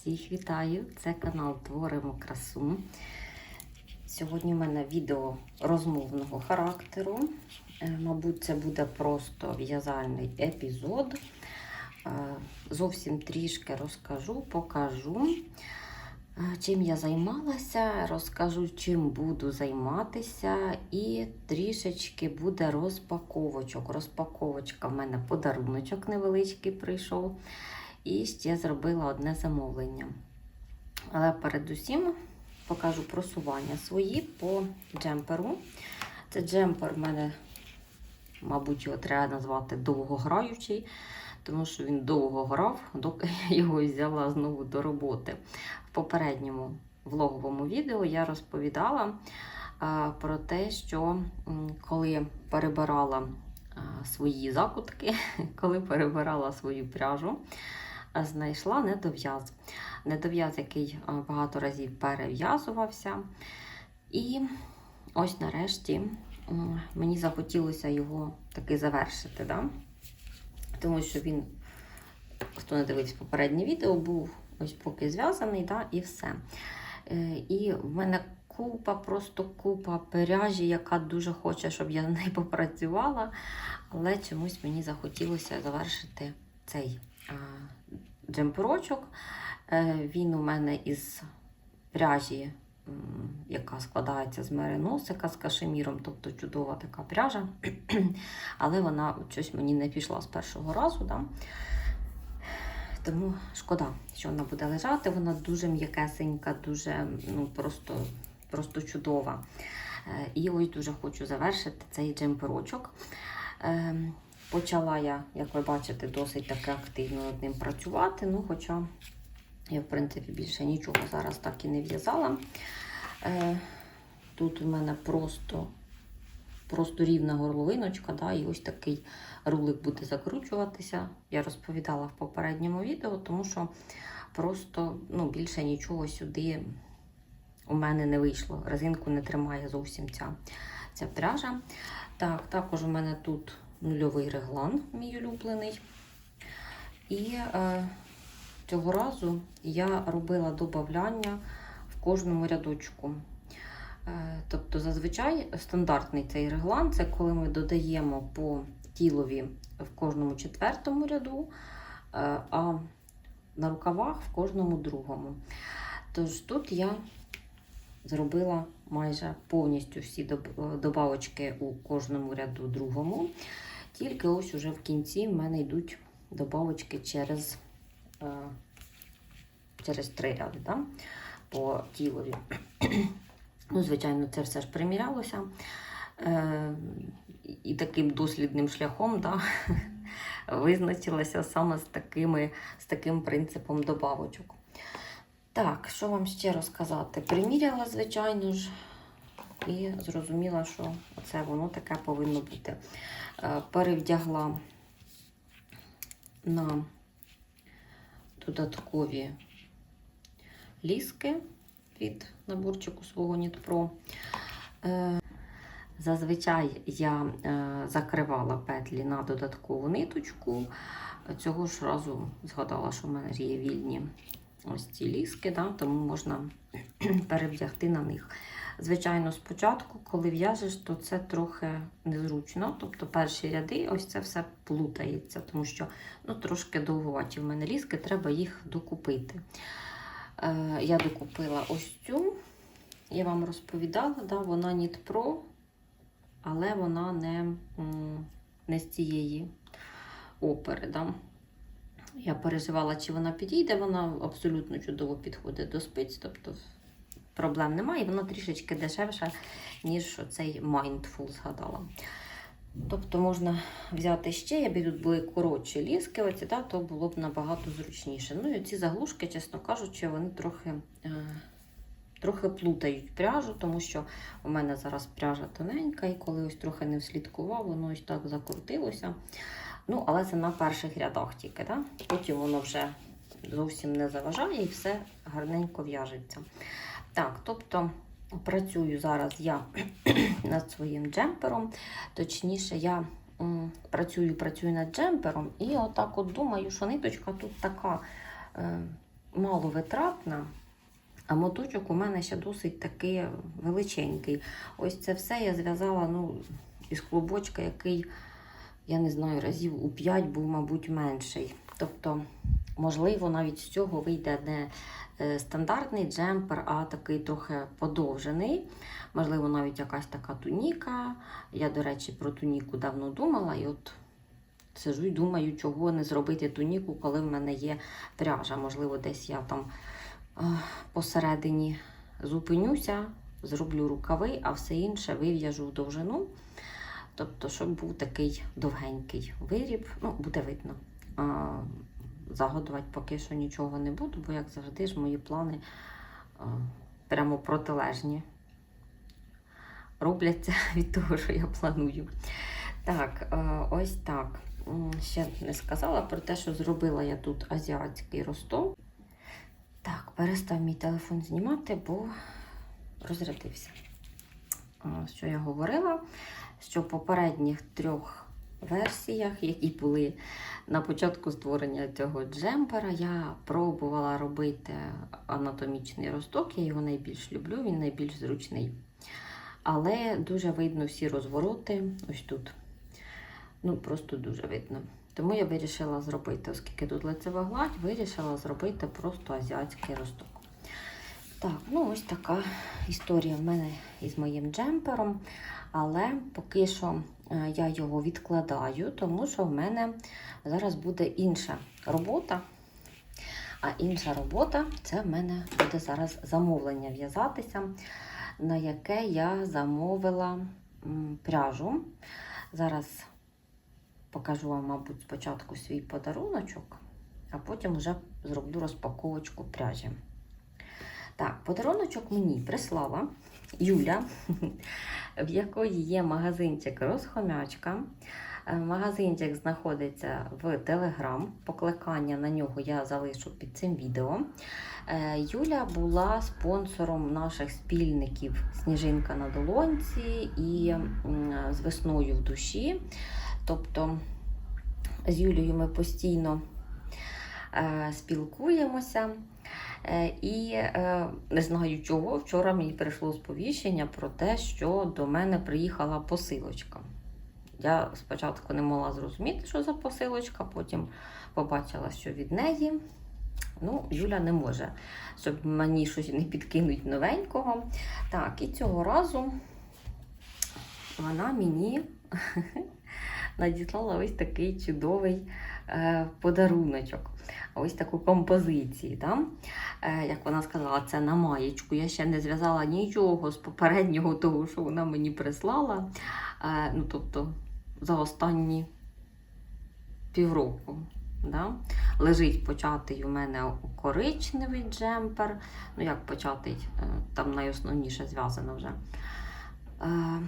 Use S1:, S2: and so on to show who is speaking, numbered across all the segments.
S1: Всіх вітаю! Це канал Творимо красу. Сьогодні в мене відео розмовного характеру. Е, Мабуть, це буде просто в'язальний епізод. Е, Зовсім трішки розкажу, покажу, е, чим я займалася, розкажу, чим буду займатися, і трішечки буде розпаковочок. Розпаковочка в мене подаруночок невеличкий прийшов. І ще зробила одне замовлення. Але передусім покажу просування свої по джемперу. Це джемпер в мене, мабуть, його треба назвати довгограючий, тому що він довго грав, доки я його взяла знову до роботи. В попередньому влоговому відео я розповідала про те, що коли перебирала свої закутки, коли перебирала свою пряжу, знайшла недов'яз. Недов'яз, який багато разів перев'язувався. І ось нарешті мені захотілося його таки завершити. Да? Тому що він, хто не дивився попереднє відео, був ось поки зв'язаний, да? і все. Е, І в мене купа, просто купа пряжі, яка дуже хоче, щоб я на неї попрацювала. Але чомусь мені захотілося завершити цей а, джемперочок. Е, Він у мене із пряжі, яка складається з мериносика з кашеміром, тобто чудова така пряжа. Але вона щось мені не пішла з першого разу. Да? Тому шкода, що вона буде лежати. Вона дуже м'якесенька, дуже ну, просто, просто чудова. Е, І ось дуже хочу завершити цей джемперочок. Почала я, як ви бачите, досить таки активно над ним працювати. Ну, хоча я, в принципі, більше нічого зараз так і не в'язала. Е, Тут у мене просто, просто рівна горловиночка, да, і ось такий рулик буде закручуватися. Я розповідала в попередньому відео, тому що просто ну, більше нічого сюди у мене не вийшло. Резинку не тримає зовсім ця, ця пряжа. Так, також у мене тут нульовий реглан, мій улюблений. І е, цього разу я робила додавання в кожному рядочку. Е, тобто, зазвичай стандартний цей реглан це коли ми додаємо по тілові в кожному четвертому ряду, е, а на рукавах в кожному другому. Тож тут я зробила майже повністю всі добавочки у кожному ряду другому. Тільки ось уже в кінці в мене йдуть добавочки через, е, через три ряди да? по тілові. ну, звичайно, це все ж примірялося. Е, і таким дослідним шляхом да, визначилася саме з, такими, з таким принципом добавочок. Так, що вам ще розказати? Приміряла, звичайно ж, і зрозуміла, що це воно таке повинно бути. Е, Перевдягла на додаткові ліски від наборчику свого Нітпро. Е, Зазвичай я е, закривала петлі на додаткову ниточку. Цього ж разу згадала, що в мене є вільні ось ці ліски, да, тому можна перевдягти на них. Звичайно, спочатку, коли в'яжеш, то це трохи незручно. Тобто перші ряди, ось це все плутається, тому що ну, трошки довгуваті в мене ліски, треба їх докупити. Е, я докупила ось цю, я вам розповідала, да, вона Pro, але вона не, не з цієї опери. Да. Я переживала, чи вона підійде, вона абсолютно чудово підходить до спиць, тобто проблем немає, і вона трішечки дешевша, ніж цей Mindful згадала. Тобто можна взяти ще, якби тут були коротші ліски, оці, да, то було б набагато зручніше. Ну і ці заглушки, чесно кажучи, вони трохи, е, трохи плутають пряжу, тому що у мене зараз пряжа тоненька, і коли ось трохи не вслідкував, воно ось так закрутилося. Ну, але це на перших рядах тільки. Да? Потім воно вже зовсім не заважає і все гарненько в'яжеться. Так, тобто працюю зараз я над своїм джемпером. Точніше, я м, працюю, працюю над джемпером, і отак от думаю, що ниточка тут така. Е, маловитратна, а моточок у мене ще досить такий величенький. Ось це все я зв'язала ну, із клубочка, який, я не знаю, разів у 5 був, мабуть, менший. Тобто, можливо, навіть з цього вийде не е, стандартний джемпер, а такий трохи подовжений. Можливо, навіть якась така туніка. Я, до речі, про туніку давно думала, і от сижу і думаю, чого не зробити туніку, коли в мене є пряжа. Можливо, десь я там е, посередині зупинюся, зроблю рукави, а все інше вив'яжу в довжину. Тобто, щоб був такий довгенький виріб, ну, буде видно. Загадувати поки що нічого не буду, бо, як завжди, ж мої плани а, прямо протилежні. Робляться від того, що я планую. Так, е, ось так. Ще не сказала про те, що зробила я тут азіатський ростов. Так, перестав мій телефон знімати, бо розрядився. Що я говорила? Що в попередніх трьох версіях, які були на початку створення цього джемпера, я пробувала робити анатомічний росток. Я його найбільш люблю, він найбільш зручний. Але дуже видно всі розвороти ось тут. Ну, просто дуже видно. Тому я вирішила зробити, оскільки тут лицева гладь, вирішила зробити просто азіатський росток. Так, ну ось така історія в мене із моїм джемпером. Але поки що я його відкладаю, тому що в мене зараз буде інша робота. А інша робота це в мене буде зараз замовлення в'язатися, на яке я замовила пряжу. Зараз покажу вам, мабуть, спочатку свій подаруночок, а потім вже зроблю розпаковочку пряжі. Так, подаруночок мені прислала Юля, в якої є магазинчик Розхомячка. Е, Магазинчик знаходиться в Телеграм. Покликання на нього я залишу під цим відео. Е, Юля була спонсором наших спільників Сніжинка на долонці і з весною в душі. Тобто з Юлією ми постійно е, спілкуємося. Е, І е, не знаю чого, вчора мені прийшло сповіщення про те, що до мене приїхала посилочка. Я спочатку не могла зрозуміти, що за посилочка, потім побачила, що від неї. Ну, Юля не може, щоб мені щось не підкинуть новенького. Так, і цього разу вона мені надіслала ось такий чудовий подаруночок. Ось таку композицію. Да? Е, як вона сказала, це на маєчку. Я ще не зв'язала нічого з попереднього того, що вона мені прислала. Е, ну, тобто за останні півроку. Да? Лежить початий у мене коричневий джемпер. Ну, як початий, е, там найосновніше зв'язано вже. Е,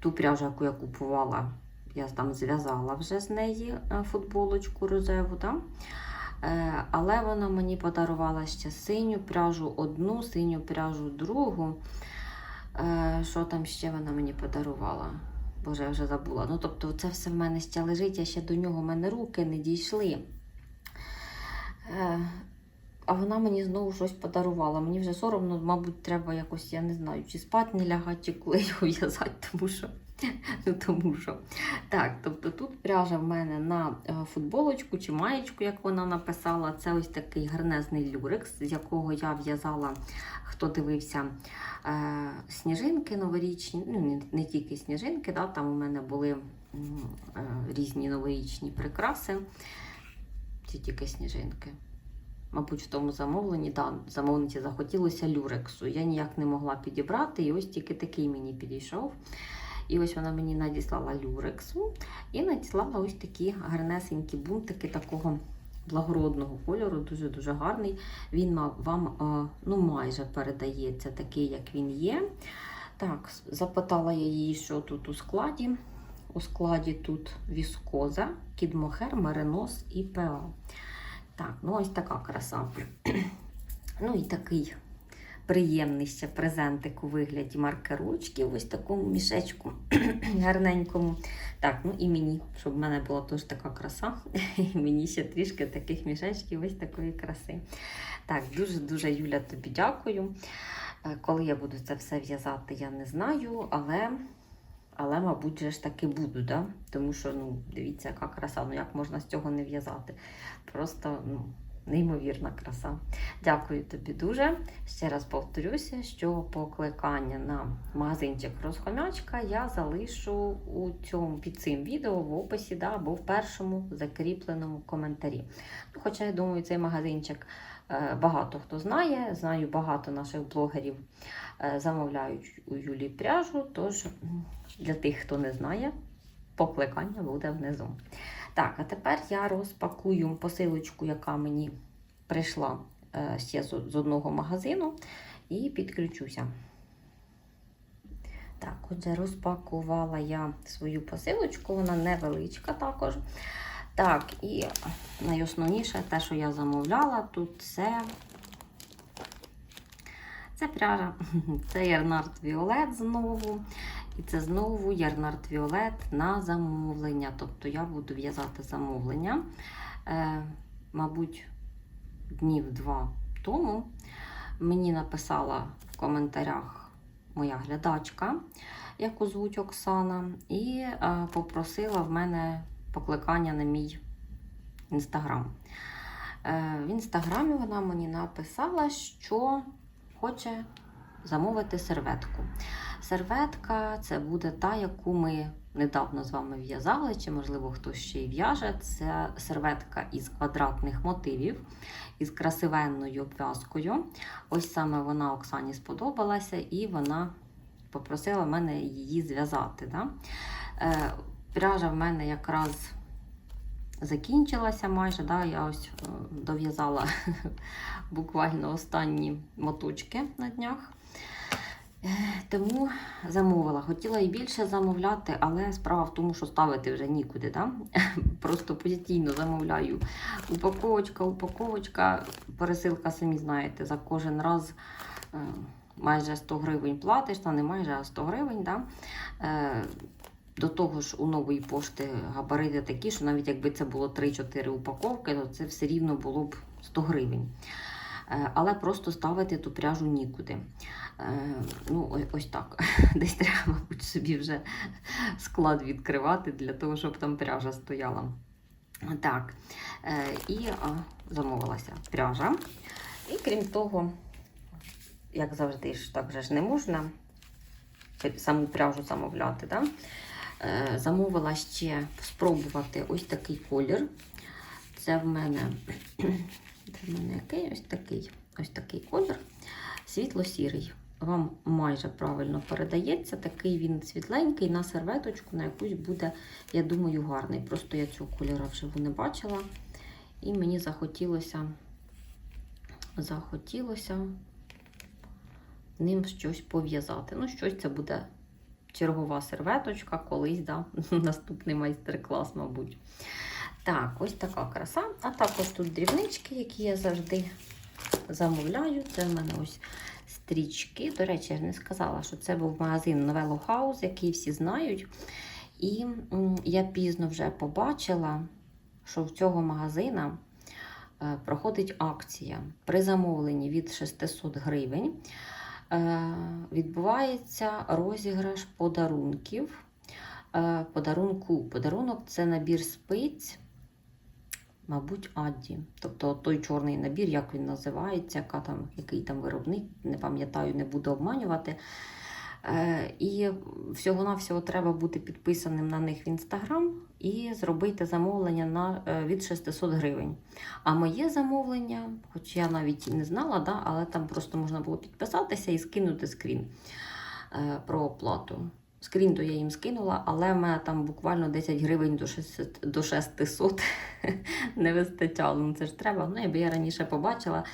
S1: Ту пряжу, яку я купувала, я там зв'язала вже з неї е, футболочку рожеву. Да? Е, Але вона мені подарувала ще синю пряжу одну, синю пряжу другу. Е, Що там ще вона мені подарувала? Боже, я вже забула. Ну, тобто, це все в мене ще лежить, я ще до нього в мене руки не дійшли. А вона мені знову щось подарувала. Мені вже соромно, мабуть, треба якось, я не знаю, чи спати не лягати, чи його в'язати, тому що. Тому що. Так, тобто тут пряжа в мене на е, футболочку чи маєчку, як вона написала. Це ось такий гарнезний люрекс, з якого я в'язала, хто дивився е, сніжинки новорічні, ну не, тільки сніжинки, да, там у мене були е, різні новорічні прикраси. Ці тільки сніжинки. Мабуть, в тому замовленні, да, замовниці захотілося люрексу. Я ніяк не могла підібрати, і ось тільки такий мені підійшов. І ось вона мені надіслала люрексу і надіслала ось такі гарнесенькі бунтики такого благородного кольору, дуже-дуже гарний. Він вам е, ну, майже передається такий, як він є. Так, запитала я її, що тут у складі. У складі тут віскоза, кідмохер, меринос і ПА. Так, ну ось така краса. Ну і такий приємний ще презентик у вигляді маркерочки, ось такому мішечку гарненькому. Так, ну і мені, щоб в мене була теж така краса. І мені ще трішки таких мішечків, ось такої краси. Так, дуже-дуже Юля тобі дякую. Е, Коли я буду це все в'язати, я не знаю, але, але мабуть, ж таки буду, да? тому що, ну, дивіться, яка краса, ну як можна з цього не в'язати. Просто ну, неймовірна краса. Дякую тобі дуже. Ще раз повторюся, що покликання на магазинчик розхомячка я залишу у цьому під цим відео в описі да, або в першому закріпленому коментарі. Ну, Хоча я думаю, цей магазинчик е, багато хто знає. Знаю, багато наших блогерів е, замовляють у Юлі пряжу. Тож для тих, хто не знає, покликання буде внизу. Так, а тепер я розпакую посилочку, яка мені прийшла е, ще з, одного магазину, і підключуся. Так, отже, розпакувала я свою посилочку, вона невеличка також. Так, і найосновніше те, що я замовляла, тут це, це пряжа. Це Ярнард Віолет знову. І це знову Ярнард Віолет на замовлення. Тобто я буду в'язати замовлення. Е, мабуть, днів два тому мені написала в коментарях моя глядачка, яку звуть Оксана, і е, попросила в мене покликання на мій інстаграм. Е, в інстаграмі вона мені написала, що хоче замовити серветку. Серветка це буде та, яку ми недавно з вами в'язали, чи, можливо, хтось ще й в'яже. Це серветка із квадратних мотивів, із красивенною обв'язкою. Ось саме вона Оксані сподобалася, і вона попросила мене її зв'язати. Да? Е, пряжа в мене якраз закінчилася майже. Да? Я ось е, дов'язала буквально останні моточки на днях. Тому замовила. Хотіла і більше замовляти, але справа в тому, що ставити вже нікуди. Да? Просто постійно замовляю. Упаковочка, упаковочка, пересилка, самі знаєте, за кожен раз е, майже 100 гривень платиш, та не майже, а 100 гривень. Да? Е, До того ж, у нової пошти габарити такі, що навіть якби це було 3-4 упаковки, то це все рівно було б 100 гривень. Е, Але просто ставити ту пряжу нікуди. Е, Ну, ось, так. Десь треба, мабуть, собі вже склад відкривати для того, щоб там пряжа стояла. Так, е, і замовилася пряжа. І крім того, як завжди ж так же ж не можна саму пряжу замовляти. Да? Замовила ще спробувати ось такий колір. Це в мене, це в мене який? Ось такий, ось такий колір, світло-сірий. Вам майже правильно передається. Такий він світленький на серветочку, на якусь буде, я думаю, гарний. Просто я цього кольору вживу не бачила. І мені захотілося, захотілося ним щось пов'язати. Ну, щось це буде чергова серветочка, колись, да, наступний майстер-клас, мабуть. Так, ось така краса. А також тут дрібнички, які я завжди замовляю. Це в мене ось стрічки. До речі, я не сказала, що це був магазин Novello House, який всі знають. І я пізно вже побачила, що в цього магазина е, проходить акція при замовленні від 600 гривень. Е, Відбувається розіграш подарунків. Е, Подарунку. Подарунок це набір спиць, мабуть, Адді. Тобто той чорний набір, як він називається, яка там, який там виробник, не пам'ятаю, не буду обманювати. Е, І всього-навсього треба бути підписаним на них в інстаграм і зробити замовлення на, е, від 600 гривень. А моє замовлення, хоч я навіть не знала, да, але там просто можна було підписатися і скинути скрін е, про оплату. Скрін то я їм скинула, але в мене там буквально 10 гривень до 600, до 600 не вистачало. Ну це ж треба. Ну, якби я раніше побачила,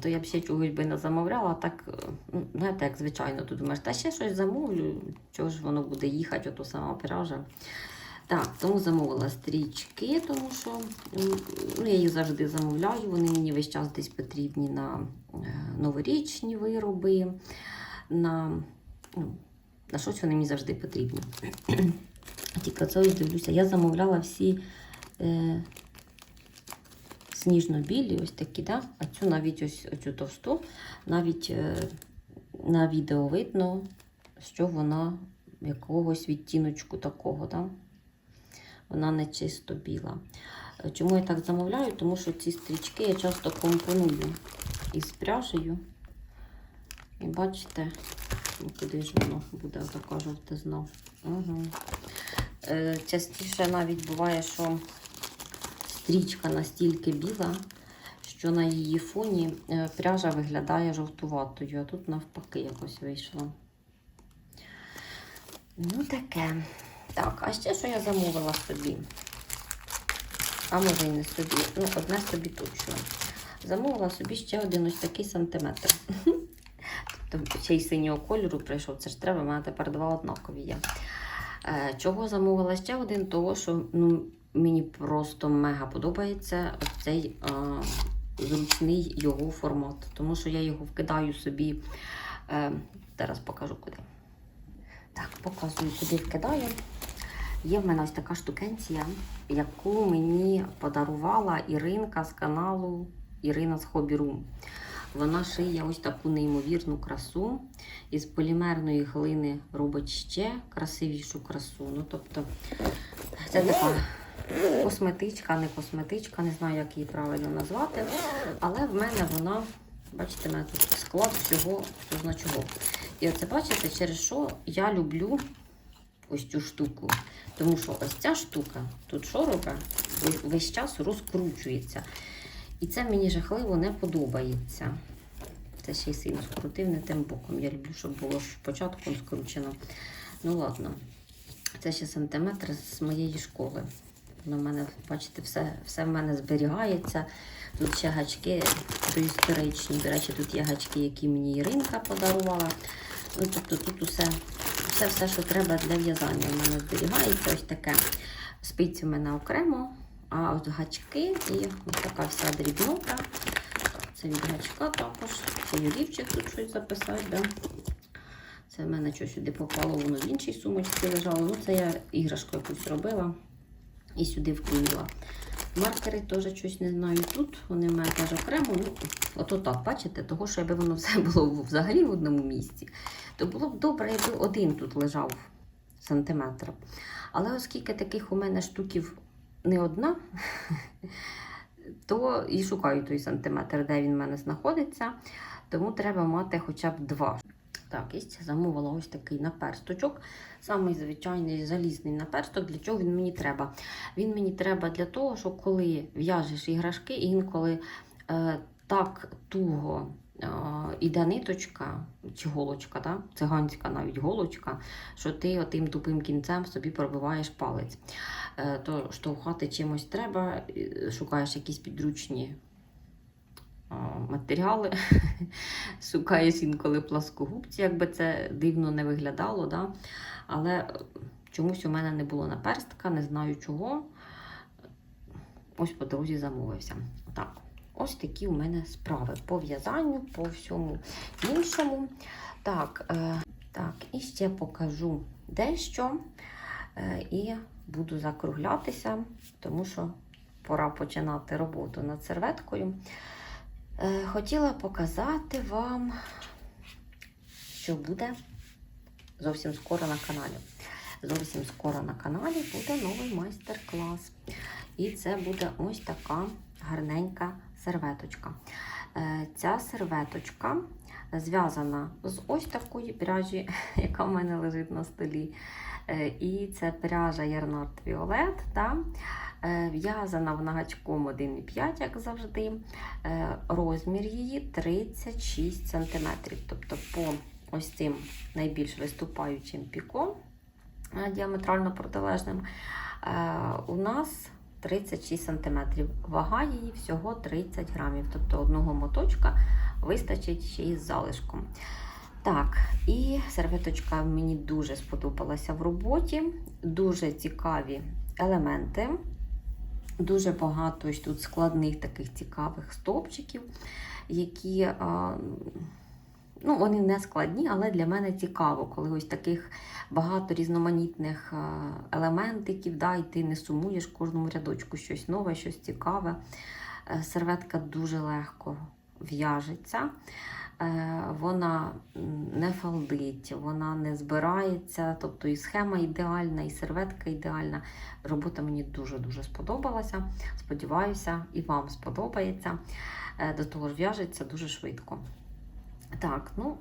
S1: то я б ще чогось би не замовляла. Так, ну, знаєте, як звичайно, тут думаєш, та ще щось замовлю, чого ж воно буде їхати, ото сама пряжа. Так, тому замовила стрічки, тому що ну, я їх завжди замовляю. Вони мені весь час десь потрібні на е, новорічні вироби, на, ну, на щось вони мені завжди потрібні. Тільки це ось дивлюся, я замовляла всі е, сніжно-білі, ось такі, да? а цю навіть ось оцю товсту, навіть е, на відео видно, що вона якогось відтіночку такого. Да? Вона не чисто біла. Е, Чому я так замовляю? Тому що ці стрічки я часто компоную із пряжею. І бачите, куди ж воно буде така жовтизна. Угу. Е, частіше навіть буває, що стрічка настільки біла, що на її фоні е, пряжа виглядає жовтуватою, а тут навпаки якось вийшло. Ну, таке. Так, а ще що я замовила собі? А може і не собі, ну, одне собі точно. Замовила собі ще один ось такий сантиметр. Тобто ще й синього кольору прийшов. Це ж треба, в мене тепер два однакові є. Е, Чого замовила ще один? Того, що ну, мені просто мега подобається цей е, зручний його формат. Тому що я його вкидаю собі. Е, зараз покажу куди. Так, показую, куди вкидаю. Є в мене ось така штукенція, яку мені подарувала Іринка з каналу Ірина з Hobby Room. Вона шиє ось таку неймовірну красу. Із полімерної глини робить ще красивішу красу. Ну, тобто, це така косметичка, не косметичка, не знаю, як її правильно назвати. Але в мене вона, бачите, в мене тут склад всього, хто зна. І оце бачите, через що я люблю ось цю штуку. Тому що ось ця штука, тут Весь- весь час розкручується. І це мені жахливо не подобається. Це ще й сильно скрутив не тим боком. Я люблю, щоб було спочатку скручено. Ну ладно, це ще сантиметр з моєї школи. В мене, бачите, все, все в мене зберігається. Тут ще гачки доісторичні. До речі, тут є гачки, які мені Іринка подарувала. Ну, тобто тут усе, все, все, що треба для в'язання, в мене зберігається. Ось таке. Спиці в мене окремо, а от гачки і ось така вся дрібнота. Це від гачка також. Це Юрівчик тут щось записати. Да? Це в мене щось сюди попало, воно в іншій сумочці лежало. Ну, це я іграшку якусь робила і сюди вклеїла. Маркери теж щось не знаю тут. Вони в мене теж окремо. Ну, ото так, бачите, того, що якби воно все було взагалі в одному місці, то було б добре, якби один тут лежав сантиметр. Але оскільки таких у мене штуків не одна, то і шукаю той сантиметр, де він в мене знаходиться. Тому треба мати хоча б два. Так, і замовила ось такий наперсточок. Самий звичайний залізний наперсток. Для чого він мені треба? Він мені треба для того, що коли в'яжеш іграшки, інколи е, так туго іде ниточка чи голочка, да? циганська навіть голочка, що ти отим тупим кінцем собі пробиваєш палець. Е, то штовхати чимось треба, е, шукаєш якісь підручні матеріали, шукаєш інколи пласкогубці, якби це дивно не виглядало. Да? Але е, чомусь у мене не було наперстка, не знаю чого. Ось по дорозі замовився. Так, ось такі у мене справи по в'язанню, по всьому іншому. Так, е, так, і ще покажу дещо. Е, і буду закруглятися, тому що пора починати роботу над серветкою. Е, Хотіла показати вам, що буде зовсім скоро на каналі. Зовсім скоро на каналі буде новий майстер-клас. І це буде ось така гарненька серветочка. Е, Ця серветочка зв'язана з ось такої пряжі, яка в мене лежить на столі. Е, І це пряжа Ярнард Violet. Да? Е, В'язана вона гачком 1,5, як завжди. Розмір її 36 см. Тобто по ось цим найбільш виступаючим піком діаметрально протилежним, у нас 36 см. Вага її всього 30 грамів. Тобто одного моточка вистачить ще й з залишком. Так, і серветочка мені дуже сподобалася в роботі. Дуже цікаві елементи. Дуже багато ось тут складних таких цікавих стовпчиків, які а, ну, вони не складні, але для мене цікаво, коли ось таких багато різноманітних елементиків, да, і ти не сумуєш кожному рядочку щось нове, щось цікаве. Е, Серветка дуже легко в'яжеться. Е, Вона не фалдить, вона не збирається, тобто і схема ідеальна, і серветка ідеальна. Робота мені дуже-дуже сподобалася. Сподіваюся, і вам сподобається. Е, До того ж, в'яжеться дуже швидко. Так, ну,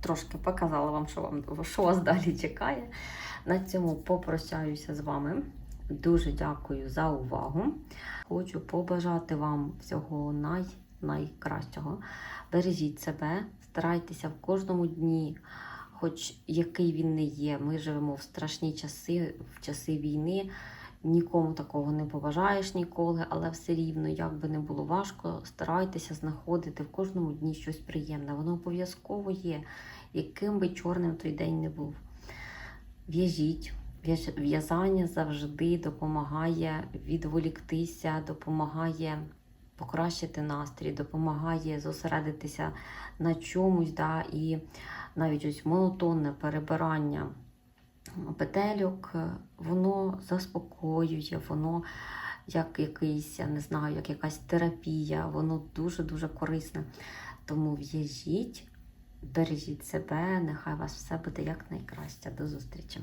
S1: трошки показала вам, що, вам, що вас далі чекає. На цьому попрощаюся з вами. Дуже дякую за увагу. Хочу побажати вам всього най, найкращого. Бережіть себе, старайтеся в кожному дні, хоч який він не є. Ми живемо в страшні часи, в часи війни. Нікому такого не побажаєш ніколи, але все рівно, як би не було важко, старайтеся знаходити в кожному дні щось приємне. Воно обов'язково є, яким би чорним той день не був. В'яжіть. В'язання завжди допомагає відволіктися, допомагає покращити настрій, допомагає зосередитися на чомусь, да, і навіть ось монотонне перебирання петельок, е, воно заспокоює, воно як якийсь, я не знаю, як якась терапія, воно дуже-дуже корисне. Тому в'яжіть, бережіть себе, нехай у вас все буде як найкраще. До зустрічі!